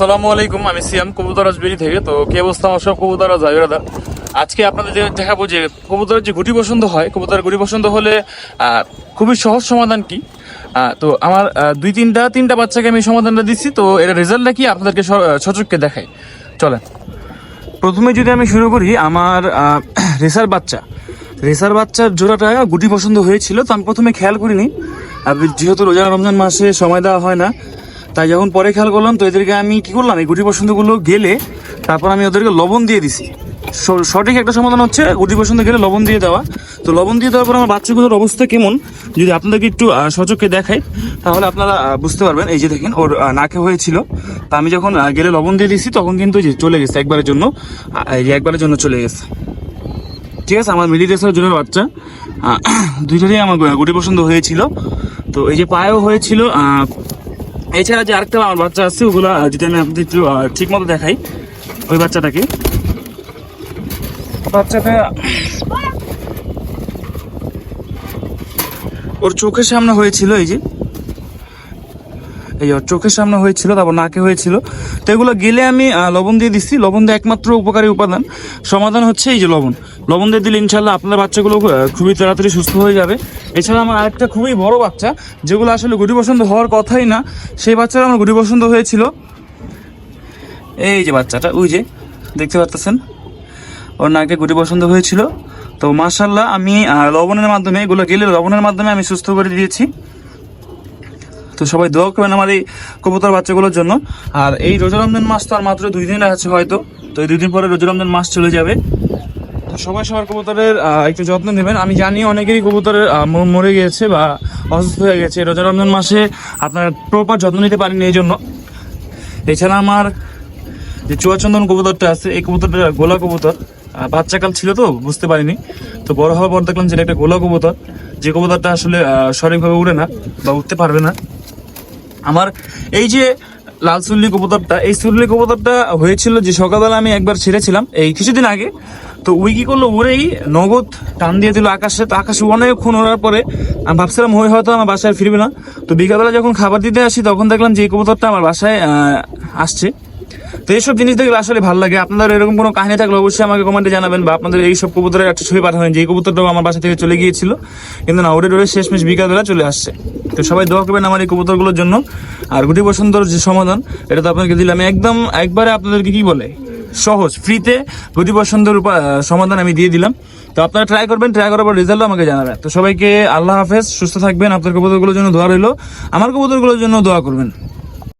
আসসালামু আলাইকুম, আমি সিয়াম কবুতর রাজবেরি থেকে। তো কি অবস্থা আমার সব কবুতর জায়গাদা আজকে আপনাদের দেখাবো যে কবুতরের যে গুটি পছন্দ হয়, কবুতরের গুটি পছন্দ হলে খুবই সহজ সমাধান কি? তো আমার দুই তিনটা তিনটা বাচ্চাকে আমি সমাধানটা দিচ্ছি। তো এর রেজাল্টটা কি? আপনাদেরকে স- সচক্ষে দেখাই। চলেন। প্রথমে যদি আমি শুরু করি, আমার রেসার বাচ্চা। রেসার বাচ্চার জোড়াটা গুটি পছন্দ হয়েছিল, তো আমি প্রথমে খেয়াল করিনি। যেহেতু রোজা রমজান মাসে সময় দেওয়া হয় না তাই যখন পরে খেয়াল করলাম তো এদেরকে আমি কি করলাম? এই গুটি পছন্দগুলো গেলে তারপর আমি ওদেরকে লবণ দিয়ে দিছি। সঠিক একটা সমাধান হচ্ছে গুটি পছন্দ গেলে লবণ দিয়ে দেওয়া। তো লবণ দিয়ে দেওয়ার পর আমার বাচ্চাগুলোর অবস্থা কেমন? যদি আপনাদেরকে একটু আহ, সচক্ষে দেখাই তাহলে আপনারা বুঝতে পারবেন। এই যে দেখেন ওর নাকে হয়েছিল। তা আমি যখন গেলে লবণ দিয়ে দিছি তখন কিন্তু যে চলে গেছে একবারের জন্য। একবারের জন্য চলে গেছে। ঠিক আছে আমার মিলি রেসার জন্য বাচ্চা। দুইটারই আমার গুটি পছন্দ হয়েছিল। তো এই যে পায়েও হয়েছিল এছাড়া যে আরেকটা আমার বাচ্চা আছে, ওগুলো যদি আমি আপনাদের একটু ঠিক মতো দেখাই, ওই বাচ্চাটাকে। বাচ্চাটা ওর চোখের সামনে হয়েছিল এই যে। এই চোখের সামনে হয়েছিল, তারপর নাকে হয়েছিল। তো এগুলো গেলে আমি লবণ দিয়ে দিচ্ছি লবণ দিয়ে একমাত্র উপকারী উপাদান। সমাধান হচ্ছে এই যে লবণ। লবণ দিয়ে দিলে ইনশাল্লাহ আপনার বাচ্চাগুলো খুবই তাড়াতাড়ি সুস্থ হয়ে যাবে। এছাড়া আমার আরেকটা খুবই বড় বাচ্চা, যেগুলো আসলে গুটি বসন্ত হওয়ার কথাই না, সেই বাচ্চারা আমার গুটি বসন্ত হয়েছিল। এই যে বাচ্চাটা, ওই যে, দেখতে পাচ্ছেন ওর নাকে গুটি বসন্ত হয়েছিল। তো মার্শাল্লাহ আমি লবণের মাধ্যমে, এগুলো গেলে লবণের মাধ্যমে আমি সুস্থ করে দিয়েছি। তো সবাই দোয়া করবেন আমার এই কবুতর বাচ্চাগুলোর জন্য। আর এই রোজা রমজান মাস তো আর মাত্র দুই দিন আছে হয়তো। তো এই দুই দিন পরে রোজা রমজান মাস চলে যাবে। তো সবাই সবার কবুতরের একটু যত্ন নেবেন। আমি জানি অনেকেরই কবুতরের মরে গিয়েছে বা অসুস্থ হয়ে গেছে। রোজা রমজান মাসে আপনারা প্রপার যত্ন নিতে পারেননি এই জন্য। এছাড়া আমার যে চুয়াচন্দন কবুতরটা আছে, এই কবুতরটা গোলা কবুতর। বাচ্চাকাল ছিল তো, বুঝতে পারিনি। তো বড় হওয়ার পর দেখলাম যে একটা গোলা কবুতর। যে কবুতরটা আসলে সঠিকভাবে উড়ে না বা উঠতে পারবে না। আমার এই যে লাল সুল্লি কবুতরটা এই সুল্লি কবুতরটা হয়েছিল যে সকালবেলা আমি একবার ছেড়েছিলাম, এই কিছুদিন আগে। তো উই কি করল? ওরেই নগদ টান দিয়ে দিল আকাশে। তো আকাশে অনেক খুন ওড়ার পরে আমি ভাবছিলাম হয়ে হয়তো আমার বাসায় ফিরবে না। তো বিকালবেলা যখন খাবার দিতে আসি, তখন দেখলাম যে এই কবুতরটা আমার বাসায় আসছে। তো এইসব জিনিস দেখলে আসলে ভালো লাগে। আপনাদের এরকম কোনো কাহিনী থাকলে অবশ্যই আমাকে কমেন্টে জানাবেন বা আপনাদের এইসব কবুতরের একটা ছবি পাঠাবেন যে এই কবুতরটাও আমার বাসা থেকে চলে গিয়েছিল। কিন্তু না, ওরে ওরে শেষমেশ বিকালবেলা চলে আসছে। তো সবাই দোয়া করবেন আমার এই কবুতরগুলোর জন্য। আর গুটি বসন্তর যে সমাধান, এটা তো আপনাকে দিলাম। একদম একবারে আপনাদেরকে কি বলে? সহজ, ফ্রিতে গুটি বসন্তর সমাধান আমি দিয়ে দিলাম। তো আপনারা ট্রাই করবেন ট্রাই করার পর রেজাল্ট আমাকে জানাবেন। তো সবাইকে আল্লাহ হাফেজ, সুস্থ থাকবেন। আপনার কবুতরগুলোর জন্য দোয়া রইল। আমার কবুতরগুলোর জন্য দোয়া করবেন।